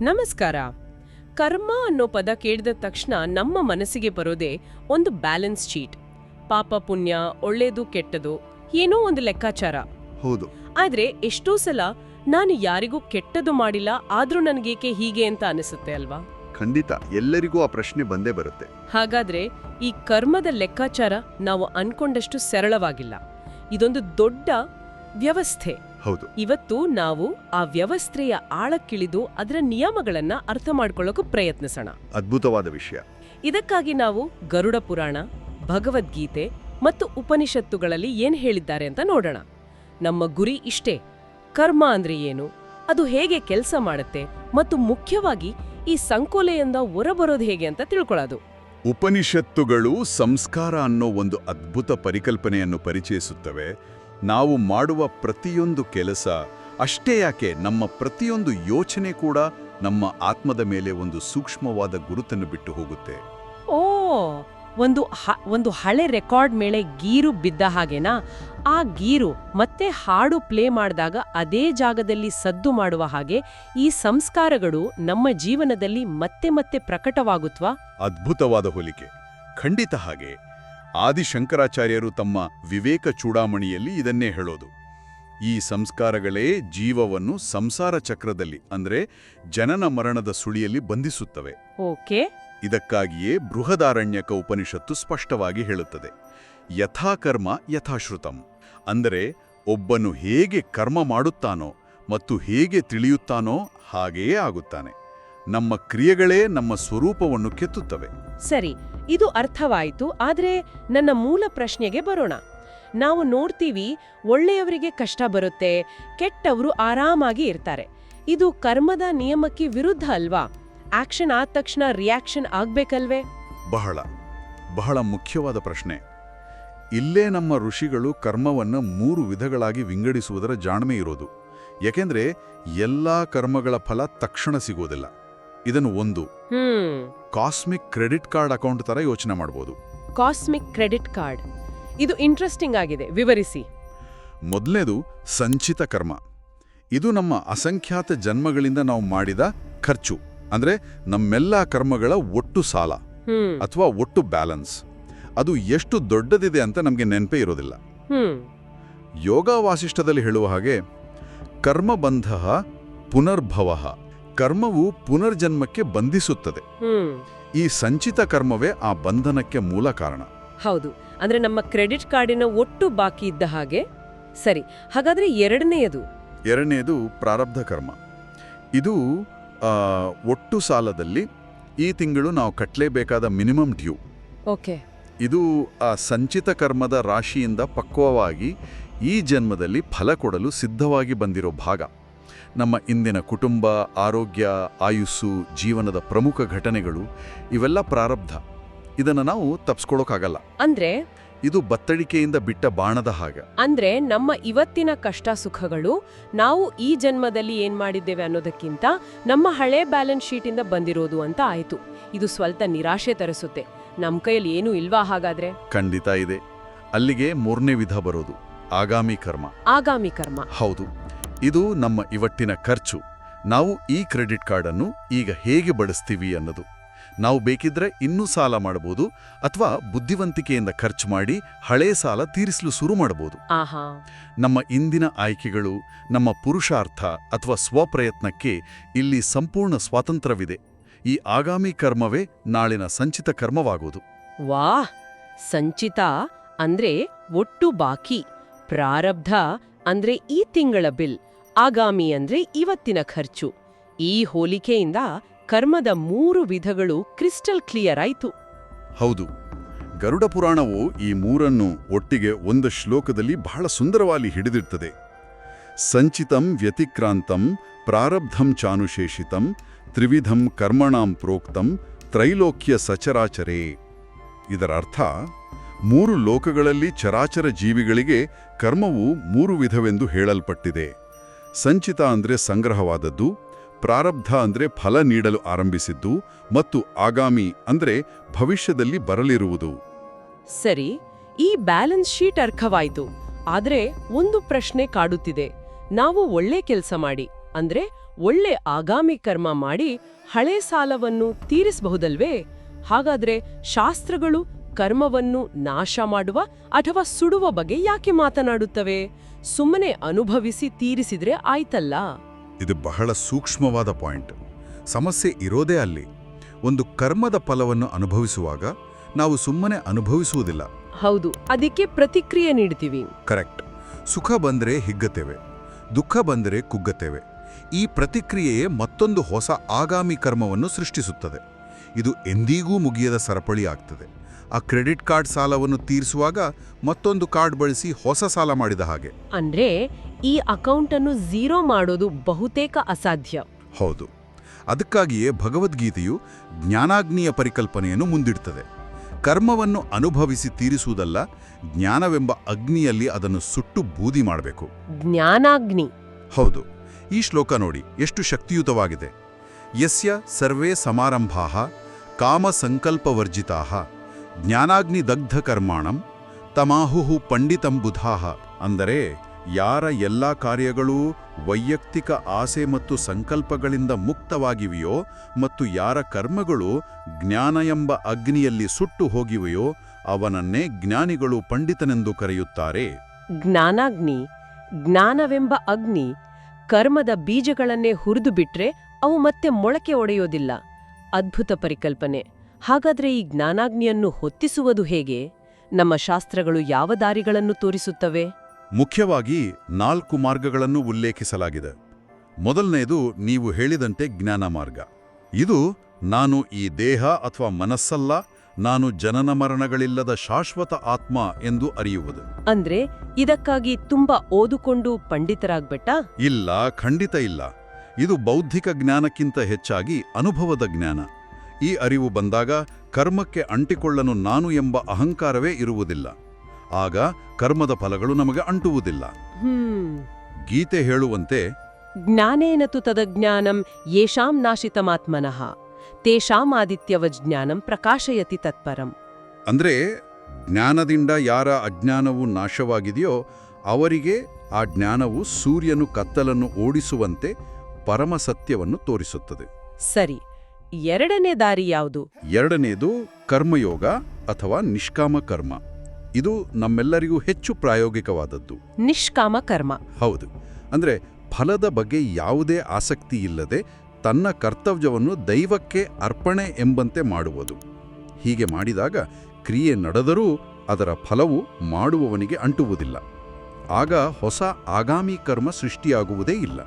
ನಮಸ್ಕಾರ. ಕರ್ಮ ಅನ್ನೋ ಪದ ಕೇಳಿದ ತಕ್ಷಣ ನಮ್ಮ ಮನಸ್ಸಿಗೆ ಬರೋದೇ ಒಂದು ಬ್ಯಾಲೆನ್ಸ್ ಶೀಟ್ ಪಾಪ ಪುಣ್ಯ ಒಳ್ಳೇದು ಕೆಟ್ಟದು ಏನೋ ಒಂದು ಲೆಕ್ಕಾಚಾರ. ಹೌದು. ಆದ್ರೆ ಎಷ್ಟೋ ಸಲ ನಾನು ಯಾರಿಗೂ ಕೆಟ್ಟದು ಮಾಡಿಲ್ಲ ಆದ್ರೂ ನನಗೇಕೆ ಹೀಗೆ ಅಂತ ಅನಿಸುತ್ತೆ ಅಲ್ವಾ? ಖಂಡಿತ ಎಲ್ಲರಿಗೂ ಆ ಪ್ರಶ್ನೆ ಬಂದೇ ಬರುತ್ತೆ. ಹಾಗಾದ್ರೆ ಈ ಕರ್ಮದ ಲೆಕ್ಕಾಚಾರ ನಾವು ಅನ್ಕೊಂಡಷ್ಟು ಸರಳವಾಗಿಲ್ಲ. ಇದೊಂದು ದೊಡ್ಡ ವ್ಯವಸ್ಥೆ. ಹೌದು. ಇವತ್ತು ನಾವು ಆ ವ್ಯವಸ್ಥೆಯ ಆಳಕ್ಕಿಳಿದು ಅದರ ನಿಯಮಗಳನ್ನ ಅರ್ಥ ಮಾಡ್ಕೊಳ್ಳೋಕೆ ಪ್ರಯತ್ನಿಸೋಣ. ಅದ್ಭುತವಾದ ವಿಷಯ. ಇದಕ್ಕಾಗಿ ನಾವು ಗರುಡ ಪುರಾಣ ಭಗವದ್ಗೀತೆ ಮತ್ತು ಉಪನಿಷತ್ತುಗಳಲ್ಲಿ ಏನ್ ಹೇಳಿದ್ದಾರೆ ಅಂತ ನೋಡೋಣ. ನಮ್ಮ ಗುರಿ ಇಷ್ಟೇ. ಕರ್ಮ ಅಂದ್ರೆ ಏನು? ಅದು ಹೇಗೆ ಕೆಲಸ ಮಾಡುತ್ತೆ? ಮತ್ತು ಮುಖ್ಯವಾಗಿ ಈ ಸಂಕೋಲೆಯಿಂದ ಹೊರಬರೋದು ಹೇಗೆ ಅಂತ ತಿಳ್ಕೊಳ್ಳೋದು. ಉಪನಿಷತ್ತುಗಳು ಸಂಸ್ಕಾರ ಅನ್ನೋ ಒಂದು ಅದ್ಭುತ ಪರಿಕಲ್ಪನೆಯನ್ನು ಪರಿಚಯಿಸುತ್ತವೆ. ನಾವು ಮಾಡುವ ಪ್ರತಿಯೊಂದು ಕೆಲಸ ಅಷ್ಟೇ ಯಾಕೆ ನಮ್ಮ ಪ್ರತಿಯೊಂದು ಯೋಚನೆ ಕೂಡ ನಮ್ಮ ಆತ್ಮದ ಮೇಲೆ ಒಂದು ಸೂಕ್ಷ್ಮವಾದ ಗುರುತನ್ನು ಬಿಟ್ಟು ಹೋಗುತ್ತೆ. ಓ ಒಂದು ಒಂದು ಹಳೆ ರೆಕಾರ್ಡ್ ಮೇಲೆ ಗೀರು ಬಿದ್ದ ಹಾಗೇನಾ? ಆ ಗೀರು ಮತ್ತೆ ಹಾಡು ಪ್ಲೇ ಮಾಡಿದಾಗ ಅದೇ ಜಾಗದಲ್ಲಿ ಸದ್ದು ಮಾಡುವ ಹಾಗೆ ಈ ಸಂಸ್ಕಾರಗಳು ನಮ್ಮ ಜೀವನದಲ್ಲಿ ಮತ್ತೆ ಮತ್ತೆ ಪ್ರಕಟವಾಗುತ್ವಾ? ಅದ್ಭುತವಾದ ಹೋಲಿಕೆ. ಖಂಡಿತ ಹಾಗೆ. ಆದಿಶಂಕರಾಚಾರ್ಯರು ತಮ್ಮ ವಿವೇಕ ಚೂಡಾಮಣಿಯಲ್ಲಿ ಇದನ್ನೇ ಹೇಳೋದು. ಈ ಸಂಸ್ಕಾರಗಳೇ ಜೀವವನ್ನು ಸಂಸಾರ ಚಕ್ರದಲ್ಲಿ ಅಂದ್ರೆ ಜನನ ಮರಣದ ಸುಳಿಯಲ್ಲಿ ಬಂಧಿಸುತ್ತವೆ. ಓಕೆ. ಇದಕ್ಕಾಗಿಯೇ ಬೃಹದಾರಣ್ಯಕ ಉಪನಿಷತ್ತು ಸ್ಪಷ್ಟವಾಗಿ ಹೇಳುತ್ತದೆ. ಯಥಾಕರ್ಮ ಯಥಾಶ್ರುತಂ. ಅಂದರೆ ಒಬ್ಬನು ಹೇಗೆ ಕರ್ಮ ಮಾಡುತ್ತಾನೋ ಮತ್ತು ಹೇಗೆ ತಿಳಿಯುತ್ತಾನೋ ಹಾಗೆಯೇ ಆಗುತ್ತಾನೆ. ನಮ್ಮ ಕ್ರಿಯೆಗಳೇ ನಮ್ಮ ಸ್ವರೂಪವನ್ನು ಕೆತ್ತುತ್ತವೆ. ಸರಿ ಇದು ಅರ್ಥವಾಯಿತು ಆದರೆ ನನ್ನ ಮೂಲ ಪ್ರಶ್ನೆಗೆ ಬರೋಣ. ನಾವು ನೋಡ್ತೀವಿ ಒಳ್ಳೆಯವರಿಗೆ ಕಷ್ಟ ಬರುತ್ತೆ ಕೆಟ್ಟವರು ಆರಾಮಾಗಿ ಇರ್ತಾರೆ. ಇದು ಕರ್ಮದ ನಿಯಮಕ್ಕೆ ವಿರುದ್ಧ ಅಲ್ವಾ? ಆಕ್ಷನ್ ಆದ ತಕ್ಷಣ ರಿಯಾಕ್ಷನ್ ಆಗ್ಬೇಕಲ್ವೇ? ಬಹಳ ಬಹಳ ಮುಖ್ಯವಾದ ಪ್ರಶ್ನೆ. ಇಲ್ಲೇ ನಮ್ಮ ಋಷಿಗಳು ಕರ್ಮವನ್ನು ಮೂರು ವಿಧಗಳಾಗಿ ವಿಂಗಡಿಸುವುದರ ಜಾಣ್ಮೆ ಇರೋದು. ಯಾಕೆಂದ್ರೆ ಎಲ್ಲಾ ಕರ್ಮಗಳ ಫಲ ತಕ್ಷಣ ಸಿಗೋದಿಲ್ಲ. ಇದನ್ನು ಒಂದು ಕಾಸ್ಮಿಕ್ ಕ್ರೆಡಿಟ್ ಕಾರ್ಡ್ ಅಕೌಂಟ್ ತರ ಯೋಚನೆ ಮಾಡಬಹುದು ಕಾಸ್ಮಿಕ್ ಕ್ರೆಡಿಟ್ ಕಾರ್ಡ್ ಇದು ಇಂಟ್ರೆಸ್ಟಿಂಗ್ ಆಗಿದೆ. ವಿವರಿಸಿ. ಮೊದಲನೇದು ಸಂಚಿತ ಕರ್ಮ. ಇದು ನಮ್ಮ ಅಸಂಖ್ಯಾತ ಜನ್ಮಗಳಿಂದ ನಾವು ಮಾಡಿದ ಖರ್ಚು. ಅಂದ್ರೆ ನಮ್ಮೆಲ್ಲ ಕರ್ಮಗಳ ಒಟ್ಟು ಸಾಲ ಅಥವಾ ಒಟ್ಟು ಬ್ಯಾಲೆನ್ಸ್. ಅದು ಎಷ್ಟು ದೊಡ್ಡದಿದೆ ಅಂತ ನಮಗೆ ನೆನಪೇ ಇರೋದಿಲ್ಲ. ಯೋಗ ವಾಸಿಷ್ಠದಲ್ಲಿ ಹೇಳುವ ಹಾಗೆ ಕರ್ಮಬಂಧ ಪುನರ್ಭವ. ಕರ್ಮವು ಪುನರ್ಜನ್ಮಕ್ಕೆ ಬಂಧಿಸುತ್ತದೆ. ಈ ಸಂಚಿತ ಕರ್ಮವೇ ಆ ಬಂಧನಕ್ಕೆ ಮೂಲ ಕಾರಣ. ಹೌದು. ಅಂದ್ರೆ ನಮ್ಮ ಕ್ರೆಡಿಟ್ ಕಾರ್ಡಿನ ಒಟ್ಟು ಬಾಕಿ ಇದ್ದ ಹಾಗೆ? ಸರಿ ಹಾಗಾದ್ರೆ ಎರಡನೆಯದು. ಎರಡನೆಯದು ಪ್ರಾರಬ್ಧ ಕರ್ಮ. ಇದು ಒಟ್ಟು ಸಾಲದಲ್ಲಿ ಈ ತಿಂಗಳು ನಾವು ಕಟ್ಟಲೇಬೇಕಾದ ಮಿನಿಮಮ್ ಡ್ಯೂ. ಓಕೆ. ಇದು ಆ ಸಂಚಿತ ಕರ್ಮದ ರಾಶಿಯಿಂದ ಪಕ್ವವಾಗಿ ಈ ಜನ್ಮದಲ್ಲಿ ಫಲ ಕೊಡಲು ಸಿದ್ಧವಾಗಿ ಬಂದಿರೋ ಭಾಗ. ನಮ್ಮ ಇಂದಿನ ಕುಟುಂಬ ಆರೋಗ್ಯ ಆಯುಸ್ಸು ಜೀವನದ ಪ್ರಮುಖ ಘಟನೆಗಳು ಇವೆಲ್ಲ ಪ್ರಾರಬ್ಧ. ಇದನ್ನು ನಾವು ತಪ್ಸ್ಕೊಳೋಕ್ಕಾಗಲ್ಲ ಅಂದ್ರೆ? ಇದು ಬತ್ತಳಿಕೆಯಿಂದ ಬಿಟ್ಟ ಬಾಣದ ಹಾಗೆ. ಅಂದ್ರೆ ನಮ್ಮ ಇವತ್ತಿನ ಕಷ್ಟ ಸುಖಗಳು ನಾವು ಈ ಜನ್ಮದಲ್ಲಿ ಏನ್ ಮಾಡಿದ್ದೇವೆ ಅನ್ನೋದಕ್ಕಿಂತ ನಮ್ಮ ಹಳೆ ಬ್ಯಾಲೆನ್ಸ್ ಶೀಟಿಂದ ಬಂದಿರೋದು ಅಂತ ಆಯ್ತು. ಇದು ಸ್ವಲ್ಪ ನಿರಾಶೆ ತರಿಸುತ್ತೆ. ನಮ್ಮ ಕೈಯಲ್ಲಿ ಏನೂ ಇಲ್ವಾ ಹಾಗಾದ್ರೆ? ಖಂಡಿತ ಇದೆ. ಅಲ್ಲಿಗೆ ಮೂರನೇ ವಿಧ ಬರೋದು. ಆಗಾಮಿ ಕರ್ಮ. ಆಗಾಮಿ ಕರ್ಮ. ಹೌದು. ಇದು ನಮ್ಮ ಇವತ್ತಿನ ಖರ್ಚು. ನಾವು ಈ ಕ್ರೆಡಿಟ್ ಕಾರ್ಡನ್ನು ಈಗ ಹೇಗೆ ಬಳಸ್ತೀವಿ ಅನ್ನೋದು. ನಾವು ಬೇಕಿದ್ರೆ ಇನ್ನೂ ಸಾಲ ಮಾಡಬಹುದು ಅಥವಾ ಬುದ್ಧಿವಂತಿಕೆಯಿಂದ ಖರ್ಚು ಮಾಡಿ ಹಳೆ ಸಾಲ ತೀರಿಸಲು ಶುರು ಮಾಡಬಹುದು. ಆಹಾ. ನಮ್ಮ ಇಂದಿನ ಆಯ್ಕೆಗಳು ನಮ್ಮ ಪುರುಷಾರ್ಥ ಅಥವಾ ಸ್ವಪ್ರಯತ್ನಕ್ಕೆ ಇಲ್ಲಿ ಸಂಪೂರ್ಣ ಸ್ವಾತಂತ್ರ್ಯವಿದೆ. ಈ ಆಗಾಮಿ ಕರ್ಮವೇ ನಾಳಿನ ಸಂಚಿತ ಕರ್ಮವಾಗುವುದು ವಾ ಸಂಚಿತ ಅಂದ್ರೆ ಒಟ್ಟು ಬಾಕಿ ಪ್ರಾರಬ್ಧ ಅಂದ್ರೆ ಈ ತಿಂಗಳ ಬಿಲ್. ಆಗಾಮಿ ಅಂದ್ರೆ ಇವತ್ತಿನ ಖರ್ಚು. ಈ ಹೋಲಿಕೆಯಿಂದ ಕರ್ಮದ ಮೂರು ವಿಧಗಳು ಕ್ರಿಸ್ಟಲ್ ಕ್ಲಿಯರ್ ಆಯ್ತು. ಹೌದು. ಗರುಡ ಪುರಾಣವು ಈ ಮೂರನ್ನು ಒಟ್ಟಿಗೆ ಒಂದು ಶ್ಲೋಕದಲ್ಲಿ ಬಹಳ ಸುಂದರವಾಗಿ ಹಿಡಿದಿರ್ತದೆ ಸಂಚಿತಂ ವ್ಯತಿಕ್ರಾಂತಂ ಪ್ರಾರಬ್ಧಂ ಚಾನುಶೇಷಿತಂ ತ್ರಿವಿಧಂ ಕರ್ಮಣಾಂ ಪ್ರೋಕ್ತಂ ತ್ರೈಲೋಕ್ಯ ಸಚರಾಚರೇ. ಇದರ ಅರ್ಥ, ಮೂರು ಲೋಕಗಳಲ್ಲಿ ಚರಾಚರ ಜೀವಿಗಳಿಗೆ ಕರ್ಮವು ಮೂರು ವಿಧವೆಂದು ಹೇಳಲ್ಪಟ್ಟಿದೆ. ಸಂಚಿತ ಅಂದ್ರೆ ಸಂಗ್ರಹವಾದದ್ದು, ಪ್ರಾರಬ್ಧ ಅಂದ್ರೆ ಫಲ ನೀಡಲು ಆರಂಭಿಸಿದ್ದು ಮತ್ತು ಆಗಾಮಿ ಅಂದ್ರೆ ಭವಿಷ್ಯದಲ್ಲಿ ಬರಲಿರುವುದು. ಸರಿ, ಈ ಬ್ಯಾಲೆನ್ಸ್ ಶೀಟ್ ಅರ್ಥವಾಯಿತು ಆದರೆ ಒಂದು ಪ್ರಶ್ನೆ ಕಾಡುತ್ತಿದೆ. ನಾವು ಒಳ್ಳೆ ಕೆಲಸ ಮಾಡಿ, ಅಂದ್ರೆ ಒಳ್ಳೆ ಆಗಾಮಿ ಕರ್ಮ ಮಾಡಿ ಹಳೆ ಸಾಲವನ್ನು ತೀರಿಸಬಹುದಲ್ವೇ? ಹಾಗಾದ್ರೆ ಶಾಸ್ತ್ರಗಳು ಕರ್ಮವನ್ನು ನಾಶ ಮಾಡುವ ಅಥವಾ ಸುಡುವ ಬಗ್ಗೆ ಯಾಕೆ ಮಾತನಾಡುತ್ತವೆ? ಸುಮ್ಮನೆ ಅನುಭವಿಸಿ ತೀರಿಸಿದ್ರೆ ಆಯ್ತಲ್ಲ? ಇದು ಬಹಳ ಸೂಕ್ಷ್ಮವಾದ ಪಾಯಿಂಟ್. ಸಮಸ್ಯೆ ಇರೋದೇ ಅಲ್ಲಿ. ಒಂದು ಕರ್ಮದ ಫಲವನ್ನು ಅನುಭವಿಸುವಾಗ ನಾವು ಸುಮ್ಮನೆ ಅನುಭವಿಸುವುದಿಲ್ಲ. ಹೌದು ಅದಕ್ಕೆ ಪ್ರತಿಕ್ರಿಯೆ ನೀಡ್ತೀವಿ. ಕರೆಕ್ಟ್. ಸುಖ ಬಂದರೆ ಹಿಗ್ಗತೇವೆ ದುಃಖ ಬಂದರೆ ಕುಗ್ಗತೇವೆ ಈ ಪ್ರತಿಕ್ರಿಯೆಯೇ ಮತ್ತೊಂದು ಹೊಸ ಆಗಾಮಿ ಕರ್ಮವನ್ನು ಸೃಷ್ಟಿಸುತ್ತದೆ. ಇದು ಎಂದಿಗೂ ಮುಗಿಯದ ಸರಪಳಿ ಆಗ್ತದೆ. ಆ ಕ್ರೆಡಿಟ್ ಕಾರ್ಡ್ ಸಾಲವನ್ನು ತೀರಿಸುವಾಗ ಮತ್ತೊಂದು ಕಾರ್ಡ್ ಬಳಸಿ ಹೊಸ ಸಾಲ ಮಾಡಿದ ಹಾಗೆ. ಅಂದ್ರೆ ಈ ಅಕೌಂಟ್ ಅನ್ನು ಝೀರೋ ಮಾಡೋದು ಬಹುತೇಕ ಅಸಾಧ್ಯ. ಹೌದು. ಅದಕ್ಕಾಗಿಯೇ ಭಗವದ್ಗೀತೆಯು ಜ್ಞಾನಾಗ್ನಿಯ ಪರಿಕಲ್ಪನೆಯನ್ನು ಮುಂದಿಡ್ತದೆ. ಕರ್ಮವನ್ನು ಅನುಭವಿಸಿ ತೀರಿಸುವುದಲ್ಲ ಜ್ಞಾನವೆಂಬ ಅಗ್ನಿಯಲ್ಲಿ ಅದನ್ನು ಸುಟ್ಟು ಬೂದಿ ಮಾಡಬೇಕು. ಜ್ಞಾನಾಗ್ನಿ. ಹೌದು. ಈ ಶ್ಲೋಕ ನೋಡಿ ಎಷ್ಟು ಶಕ್ತಿಯುತವಾಗಿದೆ. ಯಸ್ಯ ಸರ್ವೇ ಸಮಾರಂಭಾ ಕಾಮಸಂಕಲ್ಪವರ್ಜಿತಾ ಜ್ಞಾನಾಗ್ನಿ ದಗ್ಧ ಕರ್ಮಾಣಂ ತಮಾಹುಹು ಪಂಡಿತಂ ಬುಧಾಹ ಅಂದರೆ ಯಾರ ಎಲ್ಲ ಕಾರ್ಯಗಳೂ ವೈಯಕ್ತಿಕ ಆಸೆ ಮತ್ತು ಸಂಕಲ್ಪಗಳಿಂದ ಮುಕ್ತವಾಗಿವೆಯೋ ಮತ್ತು ಯಾರ ಕರ್ಮಗಳು ಜ್ಞಾನ ಎಂಬ ಅಗ್ನಿಯಲ್ಲಿ ಸುಟ್ಟು ಹೋಗಿವೆಯೋ ಅವನನ್ನೇ ಜ್ಞಾನಿಗಳು ಪಂಡಿತನೆಂದು ಕರೆಯುತ್ತಾರೆ. ಜ್ಞಾನಾಗ್ನಿ, ಜ್ಞಾನವೆಂಬ ಅಗ್ನಿ ಕರ್ಮದ ಬೀಜಗಳನ್ನೇ ಹುರಿದು ಬಿಟ್ರೆ ಅವು ಮತ್ತೆ ಮೊಳಕೆ ಒಡೆಯೋದಿಲ್ಲ. ಅದ್ಭುತ ಪರಿಕಲ್ಪನೆ. ಹಾಗಾದ್ರೆ ಈ ಜ್ಞಾನಾಗ್ನಿಯನ್ನು ಹೊತ್ತಿಸುವುದು ಹೇಗೆ? ನಮ್ಮ ಶಾಸ್ತ್ರಗಳು ಯಾವ ದಾರಿಗಳನ್ನು ತೋರಿಸುತ್ತವೆ? ಮುಖ್ಯವಾಗಿ ನಾಲ್ಕು ಮಾರ್ಗಗಳನ್ನು ಉಲ್ಲೇಖಿಸಲಾಗಿದೆ. ಮೊದಲನೆಯದು ನೀವು ಹೇಳಿದಂತೆ ಜ್ಞಾನ ಮಾರ್ಗ. ಇದು ನಾನು ಈ ದೇಹ ಅಥವಾ ಮನಸ್ಸಲ್ಲ ನಾನು ಜನನ ಮರಣಗಳಿಲ್ಲದ ಶಾಶ್ವತ ಆತ್ಮ ಎಂದು ಅರಿಯುವುದು. ಅಂದ್ರೆ ಇದಕ್ಕಾಗಿ ತುಂಬಾ ಓದುಕೊಂಡು ಪಂಡಿತರಾಗ್ಬೆಟ್ಟ? ಇಲ್ಲ ಖಂಡಿತ ಇಲ್ಲ. ಇದು ಬೌದ್ಧಿಕ ಜ್ಞಾನಕ್ಕಿಂತ ಹೆಚ್ಚಾಗಿ ಅನುಭವದ ಜ್ಞಾನ. ಈ ಅರಿವು ಬಂದಾಗ ಕರ್ಮಕ್ಕೆ ಅಂಟಿಕೊಳ್ಳನು ನಾನು ಎಂಬ ಅಹಂಕಾರವೇ ಇರುವುದಿಲ್ಲ. ಆಗ ಕರ್ಮದ ಫಲಗಳು ನಮಗೆ ಅಂಟುವುದಿಲ್ಲ. ಹ್ಮ್. ಗೀತೆ ಹೇಳುವಂತೆ ಜ್ಞಾನೇನ ತು ತದಜ್ಞಾನಂ ಯೇಷಾಂ ನಾಶಿತಮಾತ್ಮನಃ ತೇಷಾಮಾದಿತ್ಯವಜ್ಞಾನಂ ಪ್ರಕಾಶಯತಿ ತತ್ಪರಂ. ಅಂದ್ರೆ ಜ್ಞಾನದಿಂದ ಯಾರ ಅಜ್ಞಾನವು ನಾಶವಾಗಿದೆಯೋ ಅವರಿಗೆ ಆ ಜ್ಞಾನವು ಸೂರ್ಯನು ಕತ್ತಲನ್ನು ಓಡಿಸುವಂತೆ ಪರಮ ಸತ್ಯವನ್ನು ತೋರಿಸುತ್ತದೆ. ಸರಿ. ಎರಡನೇ ದಾರಿ ಯಾವುದು? ಎರಡನೇದು ಕರ್ಮಯೋಗ ಅಥವಾ ನಿಷ್ಕಾಮ ಕರ್ಮ. ಇದು ನಮ್ಮೆಲ್ಲರಿಗೂ ಹೆಚ್ಚು ಪ್ರಾಯೋಗಿಕವಾದದ್ದು. ನಿಷ್ಕಾಮ ಕರ್ಮ. ಹೌದು. ಅಂದ್ರೆ ಫಲದ ಬಗ್ಗೆ ಯಾವುದೇ ಆಸಕ್ತಿ ಇಲ್ಲದೆ ತನ್ನ ಕರ್ತವ್ಯವನ್ನು ದೈವಕ್ಕೆ ಅರ್ಪಣೆ ಎಂಬಂತೆ ಮಾಡುವುದು. ಹೀಗೆ ಮಾಡಿದಾಗ ಕ್ರಿಯೆ ನಡೆದರೂ ಅದರ ಫಲವು ಮಾಡುವವನಿಗೆ ಅಂಟುವುದಿಲ್ಲ. ಆಗ ಹೊಸ ಆಗಾಮಿ ಕರ್ಮ ಸೃಷ್ಟಿಯಾಗುವುದೇ ಇಲ್ಲ.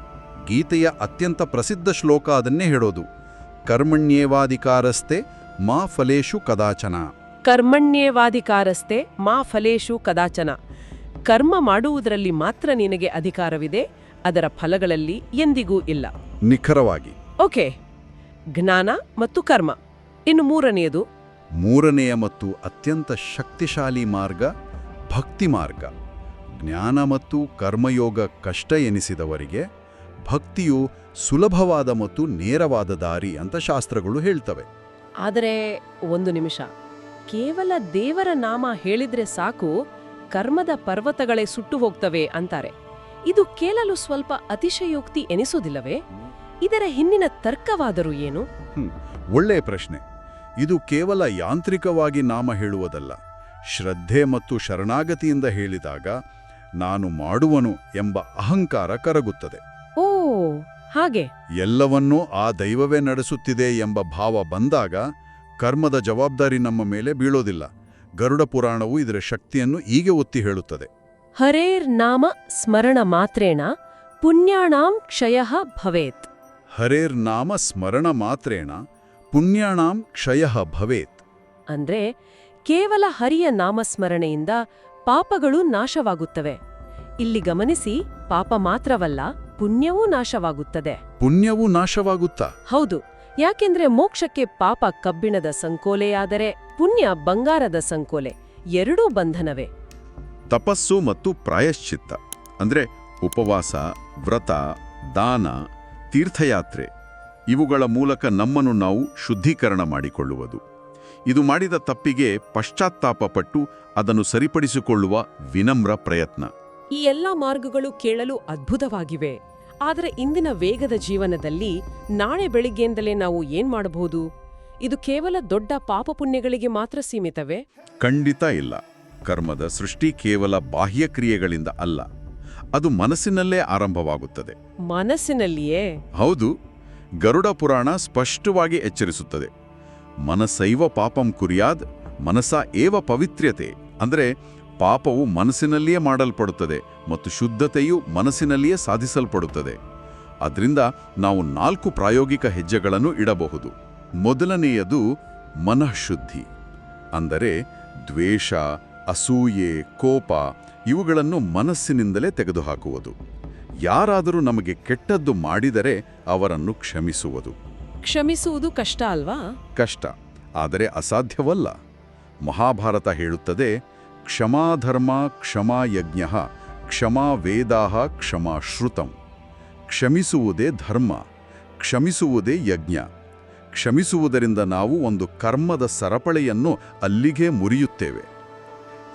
ಗೀತೆಯ ಅತ್ಯಂತ ಪ್ರಸಿದ್ಧ ಶ್ಲೋಕ ಅದನ್ನೇ ಹೇಳೋದು. ಕರ್ಮಣ್ಯೇವಾಧಿಕಾರಸ್ತೆ ಮಾ ಫಲೇಶು ಕದಾಚನ. ಕರ್ಮಣ್ಯೇವಾಧಿಕಾರಸ್ತೆ ಮಾ ಫಲೇಶು ಕದಾಚನ. ಕರ್ಮ ಮಾಡುವುದರಲ್ಲಿ ಮಾತ್ರ ನಿನಗೆ ಅಧಿಕಾರವಿದೆ ಅದರ ಫಲಗಳಲ್ಲಿ ಎಂದಿಗೂ ಇಲ್ಲ. ನಿಖರವಾಗಿ. ಓಕೆ. ಜ್ಞಾನ ಮತ್ತು ಕರ್ಮ. ಇನ್ನು ಮೂರನೆಯದು. ಮೂರನೆಯ ಮತ್ತು ಅತ್ಯಂತ ಶಕ್ತಿಶಾಲಿ ಮಾರ್ಗ ಭಕ್ತಿ ಮಾರ್ಗ. ಜ್ಞಾನ ಮತ್ತು ಕರ್ಮಯೋಗ ಕಷ್ಟ ಎನಿಸಿದವರಿಗೆ ಭಕ್ತಿಯು ಸುಲಭವಾದ ಮತ್ತು ನೇರವಾದ ದಾರಿ ಅಂತ ಶಾಸ್ತ್ರಗಳು ಹೇಳ್ತವೆ. ಆದರೆ ಒಂದು ನಿಮಿಷ. ಕೇವಲ ದೇವರ ನಾಮ ಹೇಳಿದ್ರೆ ಸಾಕು ಕರ್ಮದ ಪರ್ವತಗಳೇ ಸುಟ್ಟು ಹೋಗ್ತವೆ ಅಂತಾರೆ. ಇದು ಕೇಳಲು ಸ್ವಲ್ಪ ಅತಿಶಯೋಕ್ತಿ ಎನಿಸೋದಿಲ್ಲವೇ ಇದರ ಹಿಂದಿನ ತರ್ಕವಾದರೂ ಏನು? ಒಳ್ಳೆಯ ಪ್ರಶ್ನೆ. ಇದು ಕೇವಲ ಯಾಂತ್ರಿಕವಾಗಿ ನಾಮ ಹೇಳುವುದಲ್ಲ. ಶ್ರದ್ಧೆ ಮತ್ತು ಶರಣಾಗತಿಯಿಂದ ಹೇಳಿದಾಗ ನಾನು ಮಾಡುವನು ಎಂಬ ಅಹಂಕಾರ ಕರಗುತ್ತದೆ. ಹಾಗೆ. ಎಲ್ಲವನ್ನೂ ಆ ದೈವವೇ ನಡೆಸುತ್ತಿದೆ ಎಂಬ ಭಾವ ಬಂದಾಗ ಕರ್ಮದ ಜವಾಬ್ದಾರಿ ನಮ್ಮ ಮೇಲೆ ಬೀಳೋದಿಲ್ಲ. ಗರುಡ ಪುರಾಣವು ಇದರ ಶಕ್ತಿಯನ್ನು ಹೀಗೆ ಒತ್ತಿ ಹೇಳುತ್ತದೆ. ಹರೇರ್ ನಾಮ ಸ್ಮರಣ ಮಾತ್ರೇಣ ಪುಣ್ಯಾಣಾಂ ಕ್ಷಯ ಭವೇತ್. ಹರೇರ್ ನಾಮ ಸ್ಮರಣ ಮಾತ್ರೇಣ ಪುಣ್ಯಾಣಾಂ ಕ್ಷಯ ಭವೇತ್. ಅಂದ್ರೆ ಕೇವಲ ಹರಿಯ ನಾಮಸ್ಮರಣೆಯಿಂದ ಪಾಪಗಳು ನಾಶವಾಗುತ್ತವೆ. ಇಲ್ಲಿ ಗಮನಿಸಿ ಪಾಪ ಮಾತ್ರವಲ್ಲ ಪುಣ್ಯವೂ ನಾಶವಾಗುತ್ತದೆ. ಪುಣ್ಯವೂ ನಾಶವಾಗುತ್ತಾ? ಹೌದು. ಯಾಕೆಂದ್ರೆ ಮೋಕ್ಷಕ್ಕೆ ಪಾಪ ಕಬ್ಬಿಣದ ಸಂಕೋಲೆಯಾದರೆ ಪುಣ್ಯ ಬಂಗಾರದ ಸಂಕೋಲೆ ಎರಡೂ ಬಂಧನವೇ. ತಪಸ್ಸು ಮತ್ತು ಪ್ರಾಯಶ್ಚಿತ್ತ ಅಂದ್ರೆ ಉಪವಾಸ ವ್ರತ ದಾನ ತೀರ್ಥಯಾತ್ರೆ ಇವುಗಳ ಮೂಲಕ ನಮ್ಮನ್ನು ನಾವು ಶುದ್ಧೀಕರಣ ಮಾಡಿಕೊಳ್ಳುವುದು. ಇದು ಮಾಡಿದ ತಪ್ಪಿಗೆ ಪಶ್ಚಾತ್ತಾಪಪಟ್ಟು ಅದನ್ನು ಸರಿಪಡಿಸಿಕೊಳ್ಳುವ ವಿನಮ್ರ ಪ್ರಯತ್ನ. ಈ ಎಲ್ಲ ಮಾರ್ಗಗಳು ಕೇಳಲು ಅದ್ಭುತವಾಗಿವೆ. ಆದರೆ ಇಂದಿನ ವೇಗದ ಜೀವನದಲ್ಲಿ ನಾಳೆ ಬೆಳಿಗ್ಗೆಯಿಂದಲೇ ನಾವು ಏನ್ ಮಾಡಬಹುದು? ಇದು ಕೇವಲ ದೊಡ್ಡ ಪಾಪ ಪುಣ್ಯಗಳಿಗೆ ಮಾತ್ರ ಸೀಮಿತವೇ? ಖಂಡಿತ ಇಲ್ಲ. ಕರ್ಮದ ಸೃಷ್ಟಿ ಕೇವಲ ಬಾಹ್ಯ ಕ್ರಿಯೆಗಳಿಂದ ಅಲ್ಲ. ಅದು ಮನಸ್ಸಿನಲ್ಲೇ ಆರಂಭವಾಗುತ್ತದೆ. ಮನಸ್ಸಿನಲ್ಲಿಯೇ? ಹೌದು. ಗರುಡ ಪುರಾಣ ಸ್ಪಷ್ಟವಾಗಿ ಎಚ್ಚರಿಸುತ್ತದೆ. ಮನಸ್ಸೈವ ಪಾಪಂ ಕುರಿಯಾದ್ ಮನಸ್ಸ ಏವ ಪವಿತ್ರ್ಯತೆ. ಅಂದರೆ ಪಾಪವು ಮನಸ್ಸಿನಲ್ಲಿಯೇ ಮಾಡಲ್ಪಡುತ್ತದೆ ಮತ್ತು ಶುದ್ಧತೆಯು ಮನಸ್ಸಿನಲ್ಲಿಯೇ ಸಾಧಿಸಲ್ಪಡುತ್ತದೆ. ಅದರಿಂದ ನಾವು ನಾಲ್ಕು ಪ್ರಾಯೋಗಿಕ ಹೆಜ್ಜೆಗಳನ್ನು ಇಡಬಹುದು. ಮೊದಲನೆಯದು ಮನಃಶುದ್ಧಿ. ಅಂದರೆ ದ್ವೇಷ ಅಸೂಯೆ ಕೋಪ ಇವುಗಳನ್ನು ಮನಸ್ಸಿನಿಂದಲೇ ತೆಗೆದುಹಾಕುವುದು. ಯಾರಾದರೂ ನಮಗೆ ಕೆಟ್ಟದ್ದು ಮಾಡಿದರೆ ಅವರನ್ನು ಕ್ಷಮಿಸುವುದು. ಕ್ಷಮಿಸುವುದು ಕಷ್ಟ ಅಲ್ವಾ? ಕಷ್ಟ ಆದರೆ ಅಸಾಧ್ಯವಲ್ಲ. ಮಹಾಭಾರತ ಹೇಳುತ್ತದೆ ಕ್ಷಮಾಧರ್ಮ ಕ್ಷಮಾ ಯಜ್ಞ ಕ್ಷಮಾ ವೇದಾಹ ಕ್ಷಮಾ ಶ್ರುತಂ ಕ್ಷಮಿಸುವುದೇ ಧರ್ಮ ಕ್ಷಮಿಸುವುದೇ ಯಜ್ಞ. ಕ್ಷಮಿಸುವುದರಿಂದ ನಾವು ಒಂದು ಕರ್ಮದ ಸರಪಳಿಯನ್ನು ಅಲ್ಲಿಗೆ ಮುರಿಯುತ್ತೇವೆ.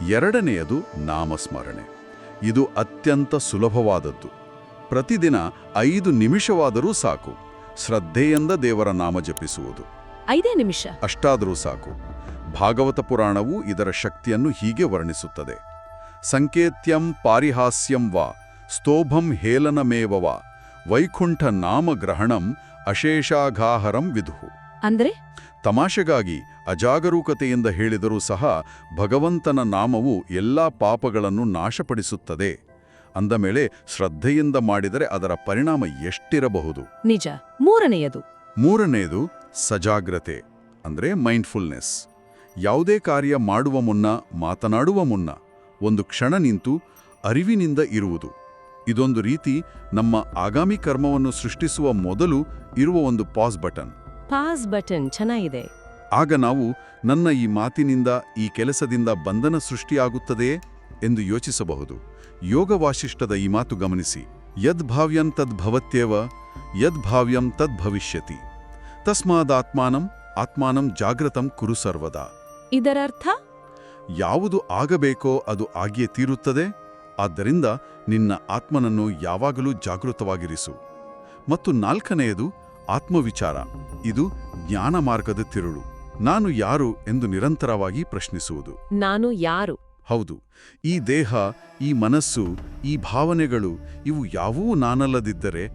ಎರಡನೆಯದು ನಾಮಸ್ಮರಣೆ. ಇದು ಅತ್ಯಂತ ಸುಲಭವಾದದ್ದು. ಪ್ರತಿದಿನ ಐದು ನಿಮಿಷವಾದರೂ ಸಾಕು. ಶ್ರದ್ಧೆಯಿಂದ ದೇವರ ನಾಮ ಜಪಿಸುವುದು. ಐದೇ ನಿಮಿಷ. ಅಷ್ಟಾದರೂ ಸಾಕು. ಭಾಗವತ ಪುರಾಣವು ಇದರ ಶಕ್ತಿಯನ್ನು ಹೀಗೆ ವರ್ಣಿಸುತ್ತದೆ. ಸಂಕೇತ್ಯಂ ಪಾರಿಹಾಸ್ಯಂ ವಾ ಸ್ತೋಭಂ ಹೇಲನಮೇವ ವಾ ವೈಕುಂಠ ನಾಮಗ್ರಹಣಂ ಅಶೇಷಾಘಾಹರಂ ವಿಧು ಅಂದರೆ? ತಮಾಷೆಗಾಗಿ ಅಜಾಗರೂಕತೆಯಿಂದ ಹೇಳಿದರೂ ಸಹ ಭಗವಂತನ ನಾಮವು ಎಲ್ಲಾ ಪಾಪಗಳನ್ನು ನಾಶಪಡಿಸುತ್ತದೆ. ಅಂದ ಮೇಲೆ ಶ್ರದ್ಧೆಯಿಂದ ಮಾಡಿದರೆ ಅದರ ಪರಿಣಾಮ ಎಷ್ಟಿರಬಹುದು? ನಿಜ. ಮೂರನೆಯದು. ಮೂರನೆಯದು ಸಜಾಗ್ರತೆ ಅಂದರೆ ಮೈಂಡ್ಫುಲ್ನೆಸ್ ಯಾವುದೇ ಕಾರ್ಯ ಮಾಡುವ ಮುನ್ನ ಮಾತನಾಡುವ ಮುನ್ನ ಒಂದು ಕ್ಷಣ ನಿಂತು ಅರಿವಿನಿಂದ ಇರುವುದು. ಇದೊಂದು ರೀತಿ ನಮ್ಮ ಆಗಾಮಿ ಕರ್ಮವನ್ನು ಸೃಷ್ಟಿಸುವ ಮೊದಲು ಇರುವ ಒಂದು ಪಾಸ್ ಬಟನ್. ಪಾಸ್ ಬಟನ್ ಚೆನ್ನಾಗಿದೆ. ಆಗ ನಾವು ನನ್ನ ಈ ಮಾತಿನಿಂದ ಈ ಕೆಲಸದಿಂದ ಬಂಧನ ಸೃಷ್ಟಿಯಾಗುತ್ತದೆಯೇ ಎಂದು ಯೋಚಿಸಬಹುದು. ಯೋಗ ವಾಶಿಷ್ಠದ ಈ ಮಾತು ಗಮನಿಸಿ. ಯದ್ಭಾವ್ಯಂ ತದ್ಭವತ್ಯೇವ ಯದ್ಭಾವ್ಯಂ ತದ್ಭವಿಷ್ಯತಿ ತಸ್ಮಾದಾತ್ಮಾನಂ ಆತ್ಮಾನಂ ಜಾಗೃತಂ ಕುರು ಸರ್ವದಾ. ಇದರರ್ಥ? ಯಾವುದು ಆಗಬೇಕೋ ಅದು ಆಗಿಯೇ ತೀರುತ್ತದೆ. ಆದ್ದರಿಂದ ನಿನ್ನ ಆತ್ಮನನ್ನು ಯಾವಾಗಲೂ ಜಾಗೃತವಾಗಿರಿಸು. ಮತ್ತು ನಾಲ್ಕನೆಯದು ಆತ್ಮವಿಚಾರ. ಇದು ಜ್ಞಾನ ಮಾರ್ಗದ ತಿರುಳು. ನಾನು ಯಾರು ಎಂದು ನಿರಂತರವಾಗಿ ಪ್ರಶ್ನಿಸುವುದು. ನಾನು ಯಾರು? ಹೌದು. ಈ ದೇಹ ಈ ಮನಸ್ಸು ಈ ಭಾವನೆಗಳು ಇವು ಯಾವೂ ನಾನಲ್ಲದಿದ್ದರೆ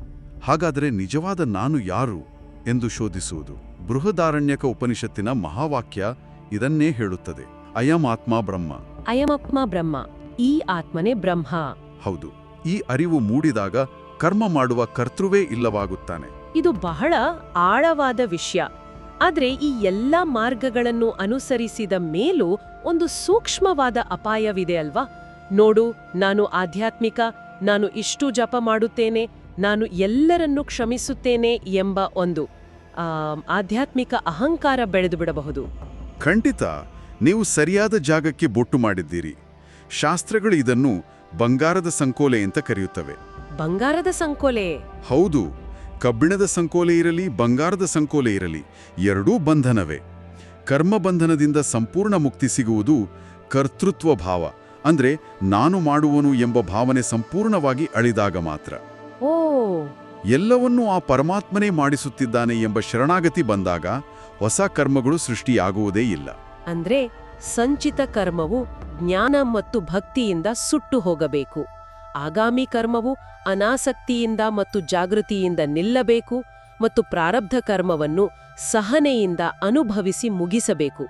ಹಾಗಾದರೆ ನಿಜವಾದ ನಾನು ಯಾರು ಎಂದು ಶೋಧಿಸುವುದು. ಬೃಹದಾರಣ್ಯಕ ಉಪನಿಷತ್ತಿನ ಮಹಾವಾಕ್ಯ ಇದನ್ನೇ ಹೇಳುತ್ತದೆ. ಅಯಂ ಆತ್ಮ ಬ್ರಹ್ಮ. ಅಯಮಪ್ಮ ಬ್ರಹ್ಮ. ಈ ಆತ್ಮನೇ ಬ್ರಹ್ಮ. ಹೌದು. ಈ ಅರಿವು ಮೂಡಿದಾಗ ಕರ್ಮ ಮಾಡುವ ಕರ್ತೃವೇ ಇಲ್ಲವಾಗುತ್ತಾನೆ. ಇದು ಬಹಳ ಆಳವಾದ ವಿಷಯ. ಆದ್ರೆ ಈ ಎಲ್ಲ ಮಾರ್ಗಗಳನ್ನು ಅನುಸರಿಸಿದ ಮೇಲೂ ಒಂದು ಸೂಕ್ಷ್ಮವಾದ ಅಪಾಯವಿದೆ ಅಲ್ವಾ? ನೋಡು ನಾನು ಆಧ್ಯಾತ್ಮಿಕ ನಾನು ಇಷ್ಟು ಜಪ ಮಾಡುತ್ತೇನೆ ನಾನು ಎಲ್ಲರನ್ನೂ ಕ್ಷಮಿಸುತ್ತೇನೆ ಎಂಬ ಒಂದು ಆಧ್ಯಾತ್ಮಿಕ ಅಹಂಕಾರ ಬೆಳೆದು ಬಿಡಬಹುದು. ಖಂಡಿತ ನೀವು ಸರಿಯಾದ ಜಾಗಕ್ಕೆ ಬೊಟ್ಟು ಮಾಡಿದ್ದೀರಿ. ಶಾಸ್ತ್ರಗಳು ಇದನ್ನು ಬಂಗಾರದ ಸಂಕೋಲೆ ಅಂತ ಕರೆಯುತ್ತವೆ. ಬಂಗಾರದ ಸಂಕೋಲೆ? ಹೌದು ಕಬ್ಬಿಣದ ಸಂಕೋಲೆ ಇರಲಿ ಬಂಗಾರದ ಸಂಕೋಲೆ ಇರಲಿ ಎರಡೂ ಬಂಧನವೇ. ಕರ್ಮಬಂಧನದಿಂದ ಸಂಪೂರ್ಣ ಮುಕ್ತಿ ಸಿಗುವುದು ಕರ್ತೃತ್ವ ಭಾವ ಅಂದ್ರೆ ನಾನು ಮಾಡುವನು ಎಂಬ ಭಾವನೆ ಸಂಪೂರ್ಣವಾಗಿ ಅಳಿದಾಗ ಮಾತ್ರ. ಓ. ಎಲ್ಲವನ್ನೂ ಆ ಪರಮಾತ್ಮನೇ ಮಾಡಿಸುತ್ತಿದ್ದಾನೆ ಎಂಬ ಶರಣಾಗತಿ ಬಂದಾಗ ಹೊಸ ಕರ್ಮಗಳು ಸೃಷ್ಟಿಯಾಗುವುದೇ ಇಲ್ಲ. ಅಂದ್ರೆ ಸಂಚಿತ ಕರ್ಮವು ಜ್ಞಾನ ಮತ್ತು ಭಕ್ತಿಯಿಂದ ಸುಟ್ಟು ಹೋಗಬೇಕು. ಆಗಾಮಿ ಕರ್ಮವು ಅನಾಸಕ್ತಿಯಿಂದ ಮತ್ತು ಜಾಗೃತಿಯಿಂದ ನಿಲ್ಲಬೇಕು ಮತ್ತು ಪ್ರಾರಬ್ಧ ಕರ್ಮವನ್ನು ಸಹನೆಯಿಂದ ಅನುಭವಿಸಿ ಮುಗಿಸಬೇಕು.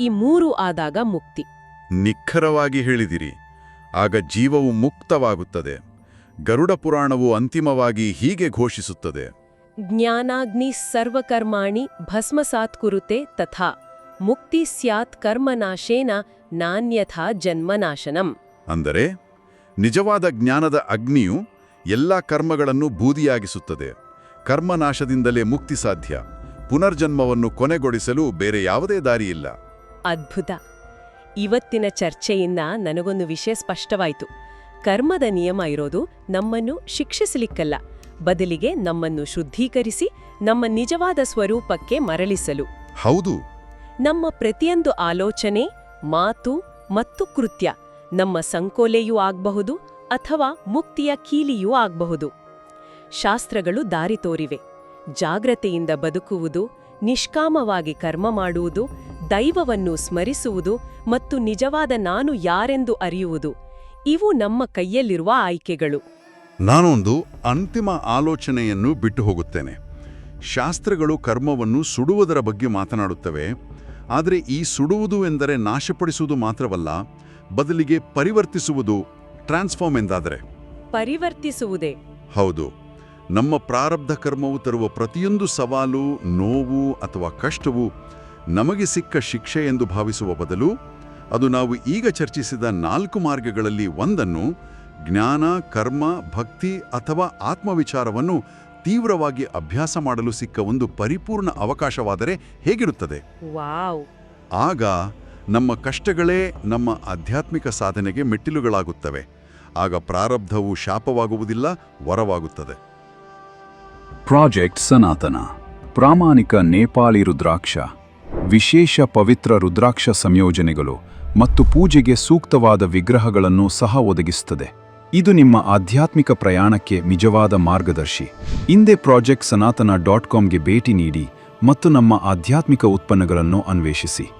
ಈ ಮೂರು ಆದಾಗ ಮುಕ್ತಿ. ನಿಖರವಾಗಿ ಹೇಳಿದಿರಿ. ಆಗ ಜೀವವು ಮುಕ್ತವಾಗುತ್ತದೆ. ಗರುಡ ಪುರಾಣವು ಅಂತಿಮವಾಗಿ ಹೀಗೆ ಘೋಷಿಸುತ್ತದೆ. ಜ್ಞಾನಾಗ್ನಿ ಸರ್ವಕರ್ಮಾಣಿ ಭಸ್ಮಸಾತ್ ಕುರುತೆ ತಥಾ ಮುಕ್ತಿ ಸ್ಯಾತ್ ಕರ್ಮನಾಶೇನ ನಾನ್ಯಥಾ ಜನ್ಮನಾಶನಂ. ಅಂದರೆ ನಿಜವಾದ ಜ್ಞಾನದ ಅಗ್ನಿಯು ಎಲ್ಲ ಕರ್ಮಗಳನ್ನು ಬೂದಿಯಾಗಿಸುತ್ತದೆ. ಕರ್ಮನಾಶದಿಂದಲೇ ಮುಕ್ತಿ ಸಾಧ್ಯ. ಪುನರ್ಜನ್ಮವನ್ನು ಕೊನೆಗೊಳಿಸಲು ಬೇರೆ ಯಾವುದೇ ದಾರಿಯಿಲ್ಲ. ಅದ್ಭುತ. ಇವತ್ತಿನ ಚರ್ಚೆಯಿಂದ ನನಗೊಂದು ವಿಷಯ ಸ್ಪಷ್ಟವಾಯಿತು. ಕರ್ಮದ ನಿಯಮ ಇರೋದು ನಮ್ಮನ್ನು ಶಿಕ್ಷಿಸಲಿಕ್ಕಲ್ಲ. ಬದಲಿಗೆ ನಮ್ಮನ್ನು ಶುದ್ಧೀಕರಿಸಿ ನಮ್ಮ ನಿಜವಾದ ಸ್ವರೂಪಕ್ಕೆ ಮರಳಿಸಲು. ಹೌದು. ನಮ್ಮ ಪ್ರತಿಯೊಂದು ಆಲೋಚನೆ ಮಾತು ಮತ್ತು ಕೃತ್ಯ ನಮ್ಮ ಸಂಕೋಲೆಯೂ ಆಗಬಹುದು ಅಥವಾ ಮುಕ್ತಿಯ ಕೀಲಿಯೂ ಆಗಬಹುದು. ಶಾಸ್ತ್ರಗಳು ದಾರಿ ತೋರಿವೆ. ಜಾಗ್ರತೆಯಿಂದ ಬದುಕುವುದು ನಿಷ್ಕಾಮವಾಗಿ ಕರ್ಮ ಮಾಡುವುದು ದೈವವನ್ನು ಸ್ಮರಿಸುವುದು ಮತ್ತು ನಿಜವಾದ ನಾನು ಯಾರೆಂದು ಅರಿಯುವುದು ಇವು ನಮ್ಮ ಕೈಯಲ್ಲಿರುವ ಆಯ್ಕೆಗಳು. ನಾನೊಂದು ಅಂತಿಮ ಆಲೋಚನೆಯನ್ನು ಬಿಟ್ಟು ಹೋಗುತ್ತೇನೆ. ಶಾಸ್ತ್ರಗಳು ಕರ್ಮವನ್ನು ಸುಡುವುದರ ಬಗ್ಗೆ ಮಾತನಾಡುತ್ತವೆ. ಆದರೆ ಈ ಸುಡುವುದು ಎಂದರೆ ನಾಶಪಡಿಸುವುದು ಮಾತ್ರವಲ್ಲ ಬದಲಿಗೆ ಪರಿವರ್ತಿಸುವುದು ಟ್ರಾನ್ಸ್ಫಾರ್ಮ್ ಎಂದಾದರೆ. ಪರಿವರ್ತಿಸುವುದೇ. ಹೌದು. ನಮ್ಮ ಪ್ರಾರಬ್ಧ ಕರ್ಮವು ತರುವ ಪ್ರತಿಯೊಂದು ಸವಾಲು ನೋವು ಅಥವಾ ಕಷ್ಟವು ನಮಗೆ ಸಿಕ್ಕ ಶಿಕ್ಷೆ ಎಂದು ಭಾವಿಸುವ ಬದಲು ಅದು ನಾವು ಈಗ ಚರ್ಚಿಸಿದ ನಾಲ್ಕು ಮಾರ್ಗಗಳಲ್ಲಿ ಒಂದನ್ನು ಜ್ಞಾನ ಕರ್ಮ ಭಕ್ತಿ ಅಥವಾ ಆತ್ಮವಿಚಾರವನ್ನು ತೀವ್ರವಾಗಿ ಅಭ್ಯಾಸ ಮಾಡಲು ಸಿಕ್ಕ ಒಂದು ಪರಿಪೂರ್ಣ ಅವಕಾಶವಾದರೆ ಹೇಗಿರುತ್ತದೆ? ವಾವ್! ಆಗ ನಮ್ಮ ಕಷ್ಟಗಳೇ ನಮ್ಮ ಆಧ್ಯಾತ್ಮಿಕ ಸಾಧನೆಗೆ ಮೆಟ್ಟಿಲುಗಳಾಗುತ್ತವೆ. ಆಗ ಪ್ರಾರಬ್ಧವು ಶಾಪವಾಗುವುದಿಲ್ಲ ವರವಾಗುತ್ತದೆ. ಪ್ರಾಜೆಕ್ಟ್ ಸನಾತನ. ಪ್ರಾಮಾಣಿಕ ನೇಪಾಳಿ ರುದ್ರಾಕ್ಷ. ವಿಶೇಷ ಪವಿತ್ರ ರುದ್ರಾಕ್ಷ ಸಂಯೋಜನೆಗಳು ಮತ್ತು ಪೂಜೆಗೆ ಸೂಕ್ತವಾದ ವಿಗ್ರಹಗಳನ್ನು ಸಹ ಒದಗಿಸುತ್ತದೆ. ಇದು ನಿಮ್ಮ ಆಧ್ಯಾತ್ಮಿಕ ಪ್ರಯಾಣಕ್ಕೆ ನಿಜವಾದ ಮಾರ್ಗದರ್ಶಿ. ಹಿಂದೆ ಪ್ರಾಜೆಕ್ಟ್ ಸನಾತನ ಡಾಟ್ ಕಾಮ್ಗೆ ಭೇಟಿ ನೀಡಿ ಮತ್ತು ನಮ್ಮ ಆಧ್ಯಾತ್ಮಿಕ ಉತ್ಪನ್ನಗಳನ್ನು ಅನ್ವೇಷಿಸಿ.